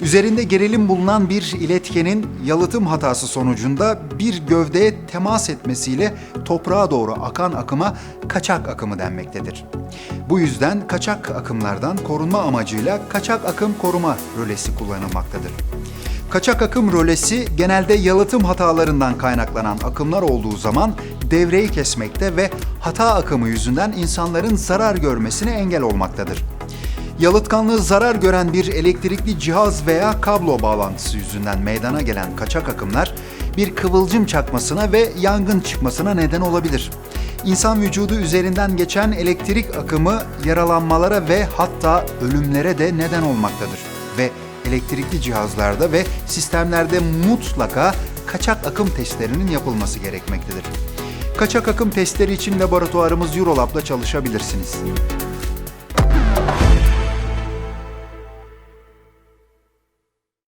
Üzerinde gerilim bulunan bir iletkenin yalıtım hatası sonucunda bir gövdeye temas etmesiyle toprağa doğru akan akıma kaçak akımı denmektedir. Bu yüzden kaçak akımlardan korunma amacıyla kaçak akım koruma rölesi kullanılmaktadır. Kaçak akım rölesi genelde yalıtım hatalarından kaynaklanan akımlar olduğu zaman devreyi kesmekte ve hata akımı yüzünden insanların zarar görmesine engel olmaktadır. Yalıtkanlığı zarar gören bir elektrikli cihaz veya kablo bağlantısı yüzünden meydana gelen kaçak akımlar bir kıvılcım çakmasına ve yangın çıkmasına neden olabilir. İnsan vücudu üzerinden geçen elektrik akımı yaralanmalara ve hatta ölümlere de neden olmaktadır ve elektrikli cihazlarda ve sistemlerde mutlaka kaçak akım testlerinin yapılması gerekmektedir. Kaçak akım testleri için laboratuvarımız Eurolab'da çalışabilirsiniz.